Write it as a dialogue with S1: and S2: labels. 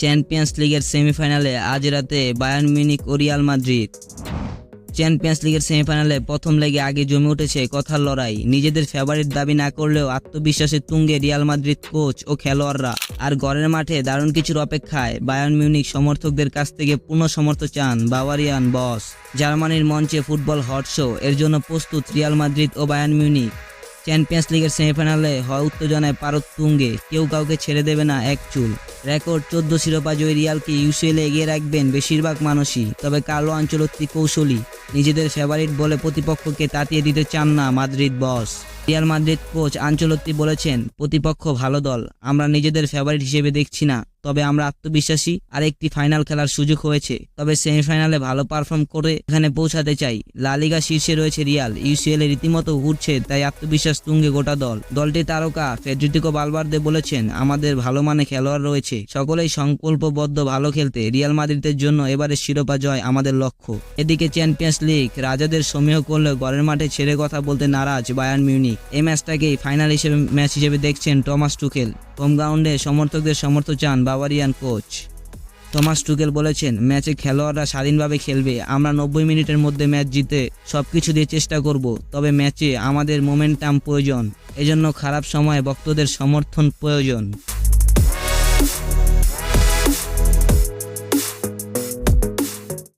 S1: Champions লিগের সেমিফাইনালে আজ রাতে বায়ার্ন মিউনিক ও রিয়াল মাদ্রিদ। চ্যাম্পিয়ন্স লিগের সেমিফাইনালে প্রথম লেগে আগে জমে উঠেছে কথার লড়াই। নিজেদের ফেভারিট দাবি না করলেও আত্মবিশ্বাসের তুঙ্গে রিয়াল মাদ্রিদ কোচ ও খেলোয়াড়রা। আর ঘরের মাঠে দারুণ কিছুর অপেক্ষায় বায়ার্ন মিউনিক সমর্থকদের কাছ থেকে পূর্ণ সমর্থ চান বাভারিয়ান বস। জার্মানির মঞ্চে ফুটবল হট শো, এর জন্য প্রস্তুত রিয়াল মাদ্রিদ ও বায়ার্ন মিউনিক চ্যাম্পিয়ন্স লিগের সেমিফাইনালে হয় উত্তেজনায় পারত তুঙ্গে। কেউ কাউকে ছেড়ে দেবে না এক চুল। রেকর্ড চোদ্দ শিরোপা জয়ী রিয়ালকে ইউসিএলে এগিয়ে রাখবেন বেশিরভাগ মানুষই। তবে কালো আঞ্চলত্রী কৌশলী। নিজেদের ফেভারিট বলে প্রতিপক্ষকে তাতিয়ে দিতে চান না Madrid boss Real Madrid coach Ancelotti বলেছেন, প্রতিপক্ষ ভালো দল, আমরা নিজেদের ফেভারিট হিসেবে দেখছি না, তবে আমরা আত্মবিশ্বাসী আর একটি ফাইনাল খেলার সুযোগ হয়েছে, তবে সেমিফাইনালে ভালো পারফর্ম করে এখানে পৌঁছাতে চাই। লা লিগা শীর্ষে রয়েছে রিয়াল ইউসিএল এ রীতিমতো উঠছে তাই আত্মবিশ্বাস তুঙ্গে গোটা দল। দলটি তারকা ফেডরিটিকো বালবার্দে বলেছেন, আমাদের ভালো মানে খেলোয়াড় রয়েছে, সকলেই সংকল্পবদ্ধ ভালো খেলতে রিয়াল মাদ্রিদের জন্য এবারে শিরোপা জয় আমাদের লক্ষ্য। এদিকে চ্যাম্পিয়ন্স লিগ রাজাদের সমীহ করলেও ঘরের মাঠে ছেড়ে কথা বলতে নারাজ বায়ার্ন মিউনিক এই ম্যাচটাকেই ফাইনাল হিসেবে, ম্যাচ হিসেবে দেখছেন টমাস টুকেল। হোম গ্রাউন্ডে সমর্থকদের সমর্থ চান বাভারিয়ান কোচ টমাস টুকেল বলেছেন, ম্যাচে খেলোয়াড়রা স্বাধীনভাবে খেলবে। আমরা নব্বই মিনিটের মধ্যে ম্যাচ জিতে সব কিছু দিয়ে চেষ্টা করব। তবে ম্যাচে আমাদের মোমেন্টাম প্রয়োজন। এজন্য খারাপ সময়ে ভক্তদের সমর্থন প্রয়োজন।